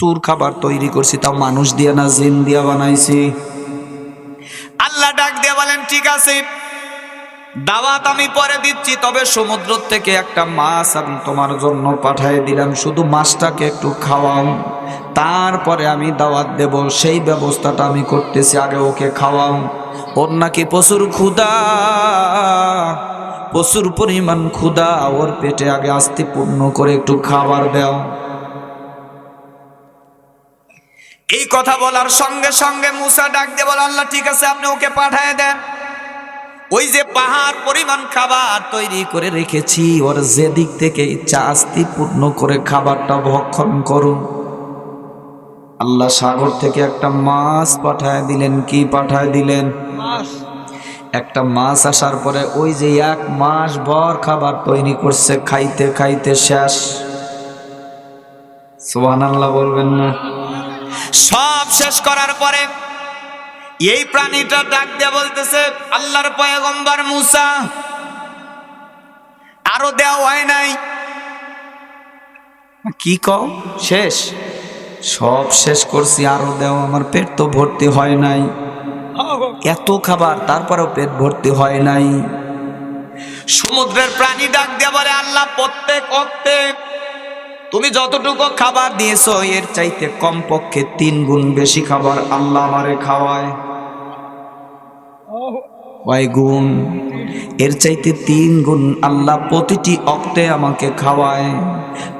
প্রচুর খাবার তৈরি করছি, তাও মানুষ দিয়ে না, জিন দিয়া বানাইছি। আল্লাহ ডাক দিয়ে বলেন, ঠিক আছে, দাওয়াত আমি পরে দিচ্ছি, তবে সমুদ্র থেকে একটা মাছ আমি তোমার জন্য পাঠিয়ে দিলাম। শুধু মাছটাকে একটু খাওয়াও। তারপরে আমি দাওয়াত দেব, সেই ব্যবস্থাটা আমি করতেছি, আগে ওকে খাওয়াও। ওর নাকি প্রচুর ক্ষুদা প্রচুর পরিমাণ ক্ষুদা ওর পেটে আগে আস্তে পূর্ণ করে একটু খাবার দাও। এই কথা বলার সঙ্গে সঙ্গে মুসা ডাক দিয়ে বলে আল্লাহ ঠিক আছে আপনি ওকে পাঠায় দেন। ওই যে পাহাড় পরিমাণ খাবার তৈরি করে রেখেছি ওর যে দিক থেকে ইচ্ছা আস্তি পূর্ণ করে খাবারটা ভক্ষণ করুন। আল্লাহ সাগর থেকে একটা মাছ পাঠায় দিলেন কি পাঠায় দিলেন? একটা মাছ আসার পরে ওই যে এক মাস ভর খাবার তৈরি করছে খাইতে খাইতে শেষ। সুবহান আল্লাহ বলবেন না। সব শেষ করার পরে এই প্রাণীটা ডাক দিয়ে বলতেছে, আল্লাহর পয়গম্বর মুসা, আরও দেওয়া হয় নাই। কি কও? শেষ, সব শেষ করছি, আরও দেও, আমার পেট তো ভর্তি হয় নাই। এত খাবার, তারপরেও পেট ভর্তি হয় নাই। সমুদ্রের প্রাণী ডাক দিয়ে বলে, আল্লাহ, প্রত্যেক অক্তে তুমি যতটুকু খাবার দিয়েছ এর চাইতে কমপক্ষে তিন গুণ বেশি খাবার আল্লাহ আমারে খাওয়ায়। কয় গুণ? এর চাইতে তিন গুণ আল্লাহ প্রতিটি অক্তে আমাকে খাওয়ায়।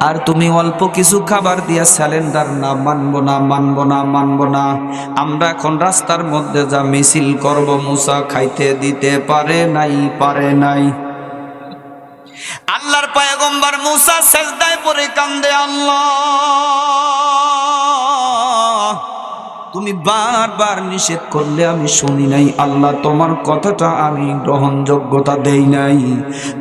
আর তুমি অল্প কিছু খাবার দিয়া স্যালেন্ডার না মানবো না মানবো না মানবো না। আমরা এখন রাস্তার মধ্যে যা মিছিল করব মুসা খাইতে দিতে পারে নাই পারে নাই। আল্লাহর পায়গম্বর মুসা সেজদায় পরে কান্দে আল্লাহ। তুমি বারবার নিষেধ করলে আমি শুনি নাই। আল্লাহ তোমার কথাটা আমি গ্রহণযোগ্যতা দেই নাই।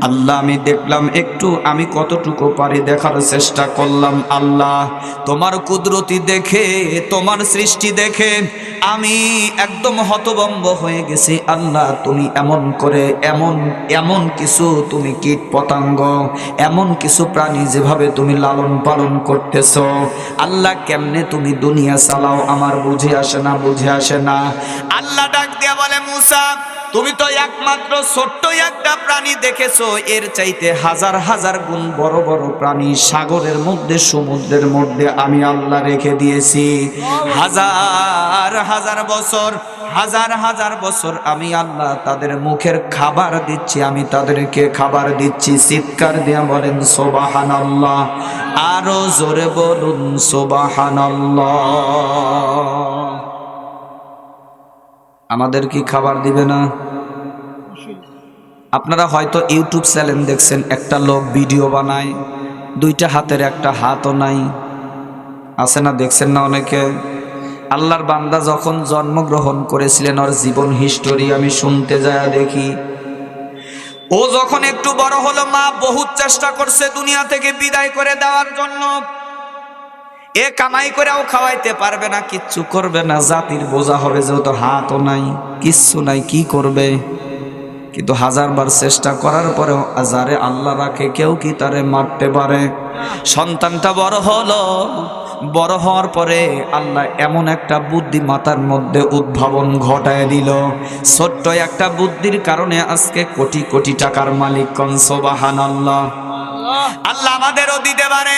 আল্লাহ, আমি দেখলাম একটু আমি কতটুকু পারি দেখার চেষ্টা করলাম আল্লাহ। তোমার কুদরতি দেখে, তোমার সৃষ্টি দেখে আমি একদম হতবম্ব হয়ে গেছি। আল্লাহ, তুমি এমন করে এমন এমন কিছু তুমি কীট পতঙ্গ, এমন কিছু প্রাণী যেভাবে তুমি লালন পালন করতেছ, আল্লাহ কেমনে তুমি দুনিয়া চালাও আমার বুঝে আসে না, বুঝে আসে না। আল্লাহ ডাক দিয়া বলে, মুসা, তুমি তো একমাত্র ছোট্ট একটা প্রাণী দেখেছ। এর চাইতে হাজার হাজার গুণ বড় বড় প্রাণী সাগরের মধ্যে, সমুদ্রের মধ্যে আমি আল্লাহ রেখে দিয়েছি। হাজার হাজার বছর, হাজার হাজার বছর আমি আল্লাহ তাদের মুখের খাবার দিচ্ছি, আমি তাদেরকে খাবার দিচ্ছি। চিৎকার দিয়া বলেন সোবাহান আল্লাহ আরও জোরে বলুন সোবাহান আমাদের কি খাবার দিবে না? আপনারা হয়তো ইউটিউব চ্যানেল দেখছেন একটা লোক ভিডিও বানায় দুইটা হাতের একটা হাতও নাই। আছে না দেখছেন না অনেকে? আল্লাহর বান্দা যখন জন্মগ্রহণ করেছিলেন ওর জীবন হিস্টোরি আমি শুনতে যায় দেখি। ও যখন একটু বড় হলো মা বহুত চেষ্টা করছে দুনিয়া থেকে বিদায় করে দেওয়ার জন্য। এ কামাই করেও খাওয়াইতে পারবে না, কিচ্ছু করবে না। জাতির বোঝা হবে যেহেতু হাতও নাই, কিচ্ছু নাই, কি করবে? কিন্তু হাজারবার চেষ্টা করার পরেও যারে আল্লাহ রাখে, কেউ কি তারে মারতে পারে? সন্তানটা বড় হলো, বড় হওয়ার পরে আল্লাহ এমন একটা বুদ্ধি মাথার মধ্যে উদ্ভাবন ঘটায় দিল। ছোট্ট একটা বুদ্ধির কারণে আজকে কোটি কোটি টাকার মালিক কনসবাহান আল্লাহ আল্লাহ আমাদেরও দিতে পারে।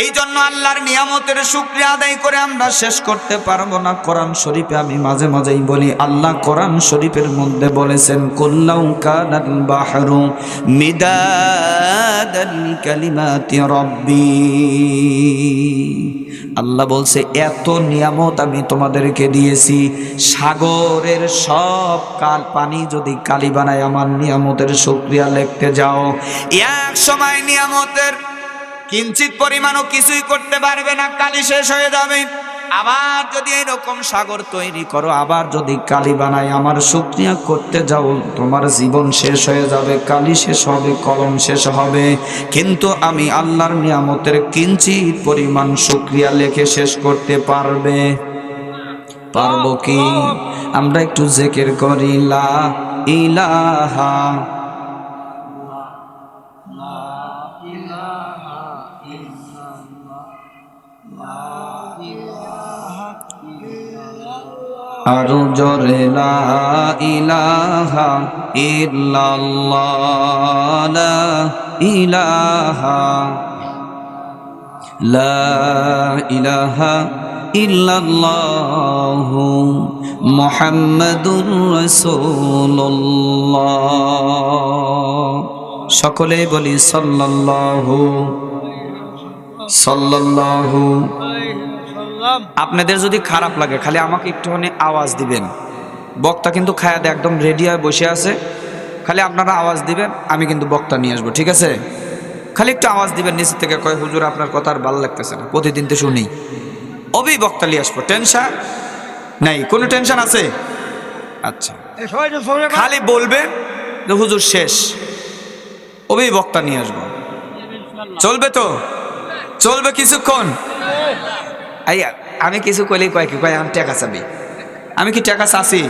এই জন্য আল্লাহর নিয়ামতের শুক্রিয়া আদায় করে আমরা শেষ করতে পারব না। কোরআন শরীফে আমি মাঝে মাঝেই বলি, আল্লাহ কোরআন শরীফের মধ্যে বলেছেন কুল্লাউ কানাল বাহরু মিদাদাল কালিমাতি রব্বি। আল্লাহ বলছে, এত নিয়ামত আমি তোমাদেরকে দিয়েছি, সাগরের সব কাল পানি যদি কালি বানায় আমার নিয়ামতের শুক্রিয়া লিখতে যাও। এক সময় নিয়ামতের কিঞ্চিত পরিমাণও কিছুই করতে পারবে না, কালি শেষ হয়ে যাবে। আবার যদি এরকম সাগর তৈরি করো, আবার যদি কালি বানাই আমার শুক্রিয়া করতে যাও, তোমার জীবন শেষ হয়ে যাবে, কালি শেষ হবে, কলম শেষ হবে। কিন্তু আমি আল্লাহর নিয়ামতের কিঞ্চিত পরিমাণ শুক্রিয়া লেখে শেষ করতে পারবে। পারব কি? আমরা একটু জেকের করি, লা ইলাহা আরও জোরে লা ইলাহা ইল্লাল্লাহ, লা ইলাহা লা ইলাহা ইল্লাল্লাহ মুহাম্মাদুর রাসূলুল্লাহ। সকলেই বলি সাল্লাল্লাহু সাল্লাল্লাহু আপনাদের যদি খারাপ লাগে খালি আমাকে একটুখানি আওয়াজ দিবেন। বক্তা কিন্তু খায়াতে একদম রেডি হয়ে বসে আছে। খালি আপনারা আওয়াজ দিবেন আমি কিন্তু বক্তা নিয়ে আসব ঠিক আছে? খালি একটু আওয়াজ দিবেন নিচে থেকে কয় হুজুর আপনার কথা আর ভালো লাগতেছে না প্রতিদিন তো শুনি। অবি বক্তা নিয়ে আসব টেনশন নাই কোনো টেনশন আছে? আচ্ছা। খালি বলবেন যে হুজুর শেষ। অবি বক্তা নিয়ে আসব। চলবে তো? চলবে কিছুক্ষণ? এই আমি কিছু কইলেই কয় কি, কয়, আমি টাকা চাবি। আমি কি টাকা চাচ্ছি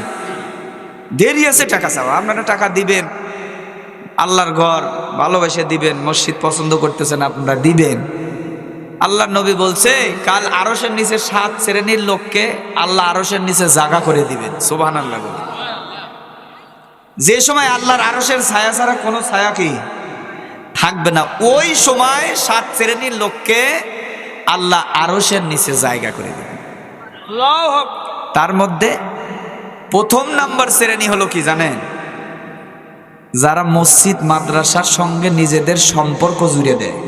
দেরি আছে টাকা চাওয়া। আপনারা টাকা দিবেন, আল্লাহর ঘর ভালোবেসে দিবেন, মসজিদ পছন্দ করতেছেন, আপনারা দিবেন। আল্লাহ নবী বলছে, কাল আরসের নিচে সাত শ্রেণির লোককে আল্লাহ আরসের নিচে জাগা করে দিবেন। সুবাহান আল্লাহ যে সময় আল্লাহর আরসের ছায়া ছাড়া কোনো ছায়া কি থাকবে না। ওই সময় সাত শ্রেণির লোককে আল্লাহ আরসের নিচে জায়গা করে দেবেন তার মধ্যে প্রথম নাম্বার শ্রেণি হলো কি জানেন? যারা মসজিদ মাদ্রাসার সঙ্গে নিজেদের সম্পর্ক জুড়ে দেয়।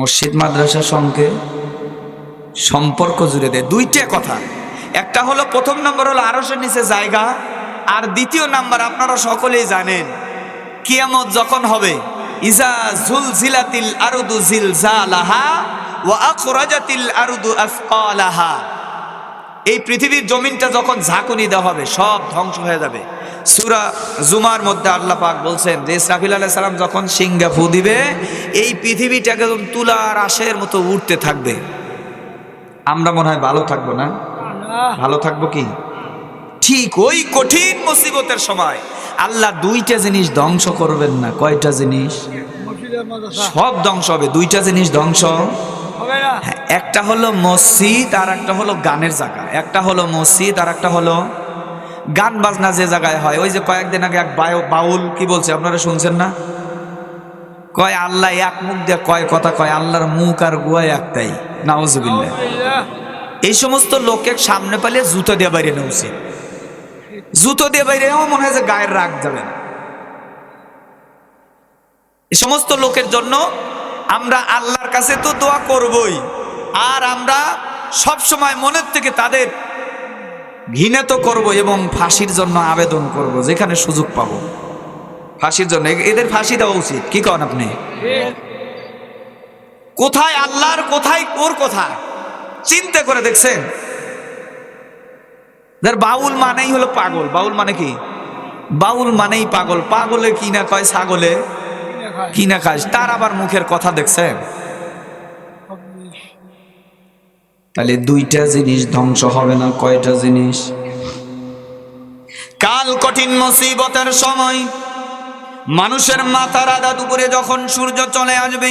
মসজিদ মাদ্রাসার সঙ্গে সম্পর্ক জুড়ে দেয়। দুইটা কথা। একটা হলো প্রথম নম্বর হলো আরসের নিচে জায়গা। আর দ্বিতীয় নাম্বার আপনারা সকলেই জানেন কিয়ামত যখন হবে ইজা জুলজিলাতিল আরদু জিলজালাহা ওয়া আখরাজাতিল আরদু আসকালাহা। এই পৃথিবীর জমিনটা যখন ঝাঁকুনি দেওয়া হবে সব ধ্বংস হয়ে যাবে। সুরা জুমার মধ্যে আল্লাহ পাক বলছেন যে ইসরাফিল আলাইহিস সালাম যখন সিংহা ফু দিবে এই পৃথিবীটাকে একদম তুলার আশের মতো উঠতে থাকবে। আমরা মনে হয় ভালো থাকব না? ভালো থাকব কি? ঠিক ওই কঠিন মুসিবতের সময় আল্লাহ দুইটা জিনিস ধ্বংস করবেন না। কয়টা জিনিস? সব ধ্বংস হবে। দুইটা জিনিস ধ্বংস। হ্যাঁ, একটা হলো মসজিদ আর একটা হলো গানের জায়গা। একটা হলো মসজিদ আর একটা হলো গান বাজনা যে জায়গায় হয়। ওই যে কয়েকদিন আগে এক বায়ু বাউল কি বলছে? আপনারা শুনছেন না? কয় আল্লাহ এক মুখ দিয়ে কয় কথা কয় আল্লাহর মুখ আর গুয়া একটাই নাউজুবিল্লাহ। এই সমস্ত লোকের সামনে পেলে জুতো দিয়ে বাইরে নেওয়া উচিত। জুতো দিয়ে বাইরেও মনে হয় যে গায়ের রাগ যাবে না। এই সমস্ত লোকের জন্য আমরা আল্লাহর কাছে তো দোয়া করবই, আর আমরা সব সময় মনের থেকে তাদের ঘৃণিত করব এবং ফাঁসির জন্য আবেদন করব, যেখানে সুযোগ পাবো। ফাঁসির জন্য। এদের ফাঁসি দেওয়া উচিত। কি কন আপনি? কোথায় আল্লাহর কোথায় ওর কথা? চিন্তা করে দেখছেন? যার বাউল মানেই হলো পাগল। বাউল মানে কি? বাউল মানেই পাগল। পাগলে কি না কয় ছাগলে? কি না খাস তার আবার মুখের কথা দেখছেন তাহলে দুইটা জিনিস ধ্বংস হবে না কয়টা জিনিস? কাল কঠিন মুসিবতের সময় মানুষের মাথার আদা দুপুরে যখন সূর্য চলে আসবে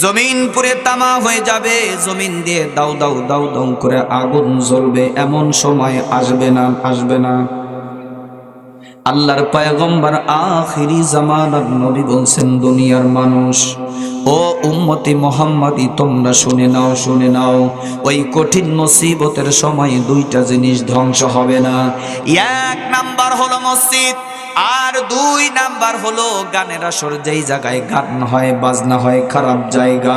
জমিন পুরে তামা হয়ে যাবে, জমিন দিয়ে দাউ দাউ দাউ দাউ করে আগুন জ্বলবে, এমন সময় আসবে না আসবে না। আল্লাহর পায়গম্বর আখিরি জামানার নবী বলছেন, দুনিয়ার মানুষ, ও উম্মতি মোহাম্মদি, তোমরা শুনে নাও শুনে নাও, ওই কঠিন মুসিবতের সময় দুইটা জিনিস ধ্বংস হবে না। এক নাম্বার হলো মসজিদ। আর দুই নাম্বার হলো, গানের আসর যেই জায়গায় গান হয়, বাজনা হয়, খারাপ জায়গা।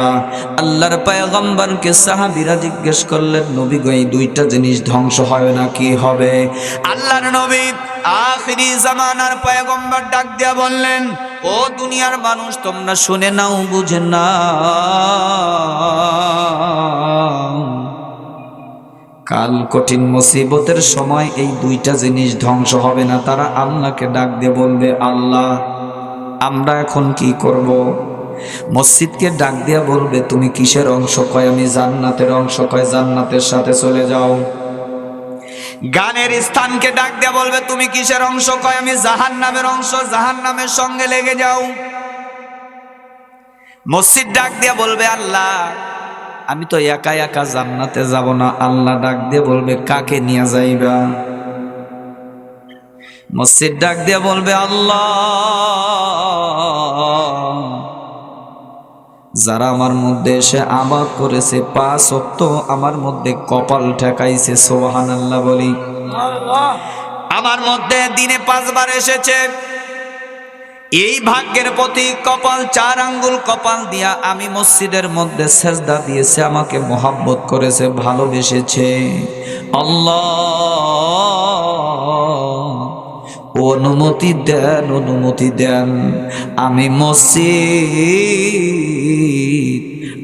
আল্লাহর পায়গম্বরকে সাহাবীরা জিজ্ঞেস করলেন, নবী গো, এই দুইটা জিনিস ধ্বংস হবে না কি হবে? আল্লাহর নবী আখিরি জামানার পয়গম্বর ডাক দিয়া বললেন, ও দুনিয়ার মানুষ, তোমরা শুনে নাও, বুঝে না কাল কঠিন মুসিবতের সময় এই দুইটা জিনিস ধ্বংস হবে না। তারা আল্লাহকে ডাক দিয়ে বলবে, আল্লাহ, আমরা এখন কি করব? মসজিদকে ডাক দিয়া বলবে, তুমি কিসের অংশ কয়? আমি জান্নাতের অংশ কয়, জান্নাতের সাথে চলে যাও। গানের স্থানকে ডাক দিয়া বলবে, তুমি কিসের অংশ কয়? আমি জাহান নামের অংশ জাহান নামের সঙ্গে লেগে যাও। মসজিদ ডাক দিয়া বলবে, আল্লাহ আমি তো একা একা জান্নাতে যাব না। আল্লাহ ডাক দিয়ে বলবে কাকে নিয়ে যাইবা? মসজিদ ডাক দিয়ে বলবে আল্লাহ! যারা আমার মধ্যে এসে আবাদ করেছে পা সত্য আমার মধ্যে কপাল ঠেকাইছে সোহান আল্লাহ! বলি আমার মধ্যে দিনে পাঁচবার এসেছে। এই ভাগ্যের প্রতি কপাল, চার আঙ্গুল কপাল দিয়া আমি মসজিদের মধ্যে সেজদা দিয়েছে, আমাকে মোহাব্বত করেছে, ভালোবেসেছে। আল্লাহ, অনুমতি দেন অনুমতি দেন। আমি মসজিদ,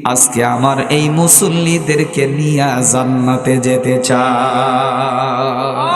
আজকে আমার এই মুসল্লিদেরকে নিয়ে জান্নাতে যেতে চাই।